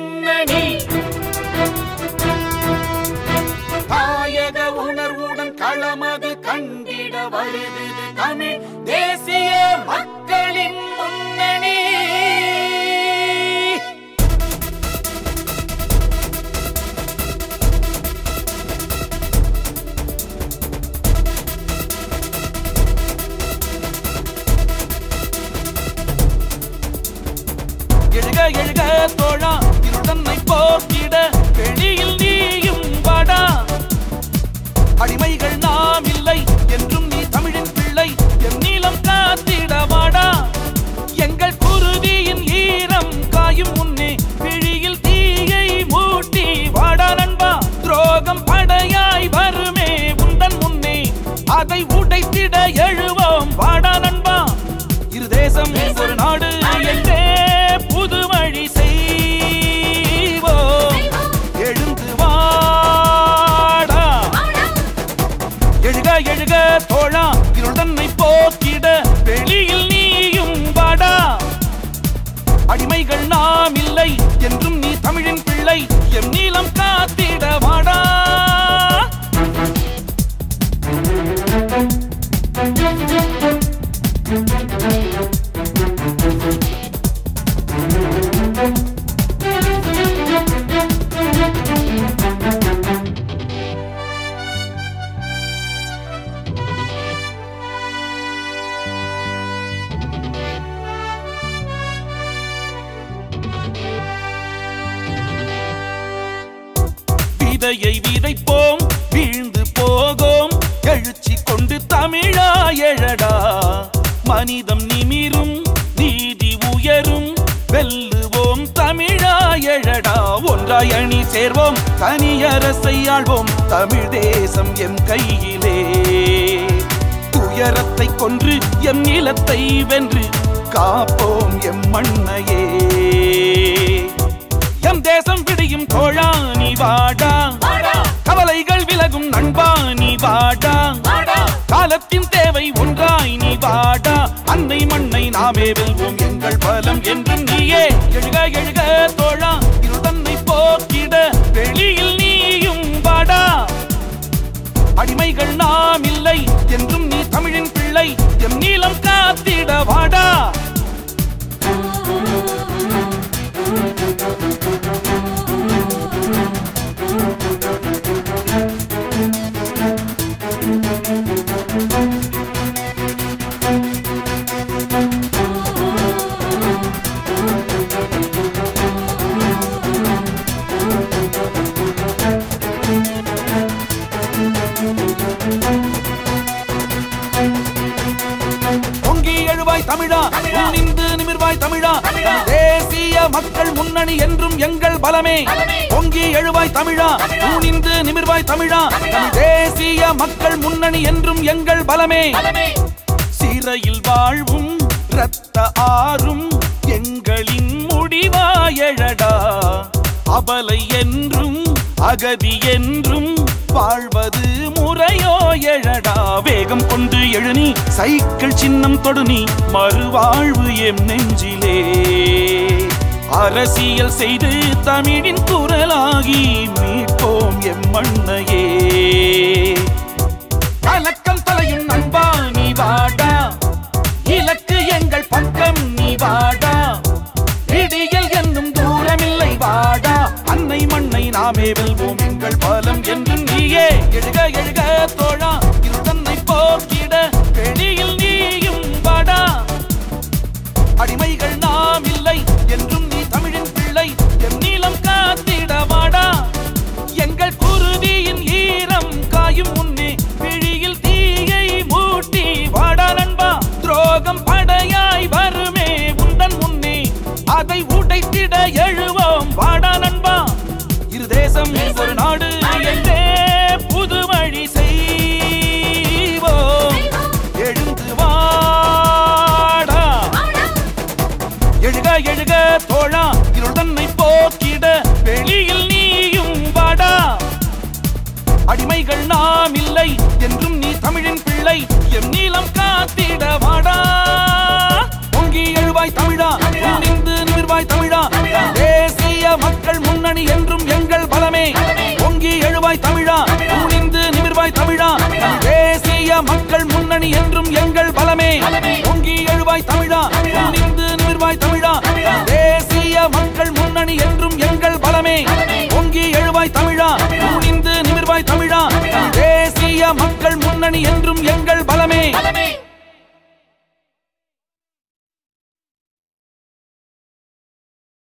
பின்னணி தாயக உணர்வுடன் களமது கண்டிட வருது தமிழ் தேசிய மக்களின் முன்னணி. எழுக எழுக எழுவோம். வாடா நண்பா இரு தேசம் ஒரு நாடு என்றே புது வழி செய்வோம். எழுந்து வாடா. எழுக எழுக தோழா இருள் தன்னை போக்கிட விதையை விதைப்போம் வீழ்ந்து போகோம். எழுச்சி கொண்டு தமிழா எழடா. மனிதம் நிமிரும் நீதி உயரும். வெல்லுவோம் தமிழா எழடா. ஒன்றாய் அணி சேர்வோம் தனியரசை ஆள்வோம். தமிழ் தேசம் எம் கையிலே. துயரத்தை கொன்று எம் நிலத்தை வென்று காப்போம் எம் மண்ணையே. எம் தேசம் விடியும் தோழா நீ வாடா. கவலைகள் விலகும் நண்பா நீ வாடா. காலத்தின் தேவை ஒன்றாய் நீ வாடா. அன்னை மண்ணை நாமே வெல்வோம் எங்கள் பலம் என்றும் நீயே. எழுக எழுக மக்கள் முன்னணி என்றும் எங்கள் பலமே. பொங்கி எழுவாய் தமிழா நின்று நிமிர்வாய் தமிழா. தேசிய மக்கள் முன்னணி என்றும் எங்கள் பலமே. சிறையில் வாழ்வும் இரத்த ஆறும் எங்களின் முடிவாயழடா அபலை என்றும் அகதி என்றும் வாழ்வது முறையோ எழடா வேகம் கொண்டு எழுநி சைக்கிள் சின்னம் தொடுனி மறுவாழ்வு எம் நெஞ்சிலே. அரசியல் செய்து தமிழின் குரலாகி மீட்போம் எம் மண்ணையே கலக்கம் தலையும் நண்பா நீ வாடா. இலக்கு எங்கள் பக்கம் நீ வாடா. விடியல் என்னும் தூரமில்லை வாடா. அன்னை மண்ணை நாமே வெல்வோம் எங்கள் பலம் என்றும் நீயே. எழுக என்றும் நீ தமிழின் பிள்ளை. எம் நீளம் காத்திட வாடா. பொங்கி எழுவாய் தமிழா. நின்று நிமிர்வாய் தமிழா. தேசிய மக்கள் முன்னணி என்றும் எங்கள் பலமே. பொங்கி எழுவாய் தமிழா. நின்று நிமிர்வாய் தமிழா. மக்கள் முன்னணி என்றும் எங்கள் பலமே. பொங்கி எழுவாய் தமிழா. துணிந்து நிமிர்வாய் தமிழா. தேசிய மக்கள் முன்னணி என்றும் எங்கள் பலமே. பொங்கி எழுவாய் தமிழா. துணிந்து என்றும்